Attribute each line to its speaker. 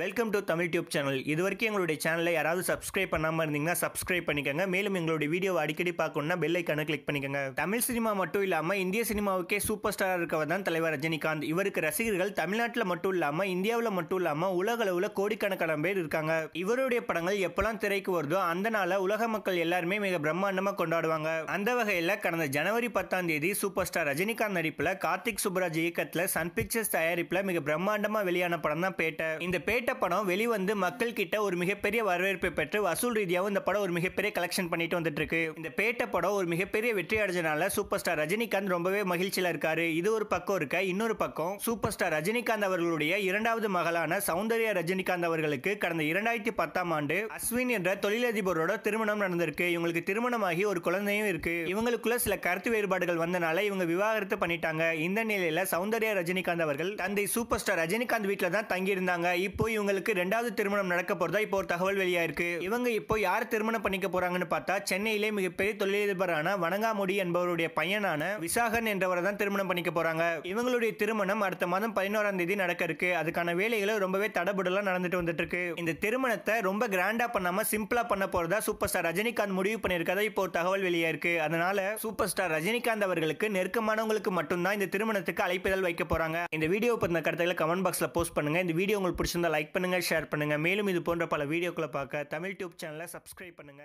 Speaker 1: Welcome to Tamil tube channel இது வரைக்கும் எங்களுடைய சேனலை யாராவது சப்ஸ்கிரைப் பண்ணாமல் இருந்தீங்கன்னா சப்ஸ்கிரைப் பண்ணிக்கோங்க. மேலும் எங்களுடைய வீடியோவை அடிக்கடி பார்க்கணும்னா பெல் ஐக்கானை கிளிக் பண்ணிக்கோங்க. தமிழ் சினிமா மட்டும் இல்லாமல் இந்திய சினிமாவுக்கே சூப்பர் ஸ்டார் இருக்கவர் தான் தலைவர் ரஜினிகாந்த். இவருக்கு ரசிகர்கள் தமிழ்நாட்டில் மட்டும் இல்லாமல் இந்தியாவில் மட்டும் இல்லாமல் உலக அளவில் கோடிக்கணக்கான பேர் இருக்காங்க. இவருடைய படங்கள் எப்பெல்லாம் திரைக்கு வருதோ அந்த நாளில் உலக மக்கள் எல்லாருமே மிக பிரம்மாண்டமாக கொண்டாடுவாங்க. அந்த வகையில் கடந்த ஜனவரி பத்தாம் தேதி சூப்பர் ஸ்டார் ரஜினிகாந்த் நடிப்பில் கார்த்திக் சுப்ராஜ் இயக்கத்தில் சன் பிக்சர்ஸ் தயாரிப்பில் மிக பிரம்மாண்டமாக வெளியான படம் தான் பேட்டை. இந்த பேட்டை படம் வெளிவந்து மக்கள் கிட்ட ஒரு மிகப்பெரிய வரவேற்பை பெற்று வசூல் ரீதியாகவும் இந்த படம் ஒரு மிகப்பெரிய கலெக்ஷன் பண்ணிட்டு வந்துட்டு இருக்கு இந்த பேட்ட படம் ஒரு மிகப்பெரிய வெற்றி அடைஞ்சனால சூப்பர் ஸ்டார் ரஜினிகாந்த் ரொம்பவே மகிழ்ச்சியில் இருக்காரு. இது ஒரு பக்கம் இருக்க? இன்னொரு பக்கம் சூப்பர் ஸ்டார் ரஜினிகாந்த் அவர்களுடைய இரண்டாவது மகளான சௌந்தர்யா ரஜினிகாந்த் அவர்களுக்கு கடந்த இரண்டாயிரத்தி பத்தாம் ஆண்டு அஸ்வின் என்ற தொழிலதிபரோட திருமணம் நடந்திருக்கு. இவங்களுக்கு திருமணமாகி ஒரு குழந்தையும் இருக்கு. இவங்களுக்குள்ள சில கருத்து வேறுபாடுகள் வந்தனால இவங்க விவாகரத்து பண்ணிட்டாங்க. இந்த நிலையில சௌந்தர்யா ரஜினிகாந்த் அவர்கள் தந்தை சூப்பர் ஸ்டார் ரஜினிகாந்த் வீட்டில் தான் தங்கியிருந்தாங்க. இப்போ இவங்களுக்கு ரெண்டாவது திருமணம் நடக்க போறதா இப்போ ஒரு தகவல் வெளியாயிருக்கு இவங்க இப்போ யார் திருமணம் பண்ணிக்க போறாங்கன்னு பார்த்தா சென்னையிலே மிகப்பெரிய தொழிலதிபரான வணங்காமுடி என்பவருடைய பையனான விசாகன் என்றவரை தான் திருமணம் பண்ணிக்க போறாங்க. இவங்களுடைய திருமணம் அடுத்த மாதம் பதினோராம் தேதி நடக்க இருக்கு. அதுக்கான வேலைகளை ரொம்பவே தடபுடலா நடந்துட்டு வந்துட்டு இருக்கு. இந்த திருமணத்தை ரொம்ப கிராண்டா பண்ணாம சிம்பிளா பண்ண போறதா சூப்பர் ஸ்டார் ரஜினிகாந்த் முடிவு பண்ணிருக்கதா இப்போ ஒரு தகவல் வெளியாயிருக்கு அதனால சூப்பர் ஸ்டார் ரஜினிகாந்த் அவர்களுக்கு நெருக்கமானவங்களுக்கு மட்டும்தான் இந்த திருமணத்துக்கு அழைப்பிதழ் வைக்க போறாங்க. இந்த வீடியோ பத்தின கருத்துக்களை கமெண்ட் பாக்ஸ்ல போஸ்ட் பண்ணுங்க. இந்த வீடியோ உங்களுக்கு பிடிச்சிருந்தா லைக் பண்ணுங்க ஷேர் பண்ணுங்க. மேலும் இது போன்ற பல வீடியோக்களை பார்க்க தமிழ் டியூப் சேனலை சப்ஸ்கிரைப் பண்ணுங்க.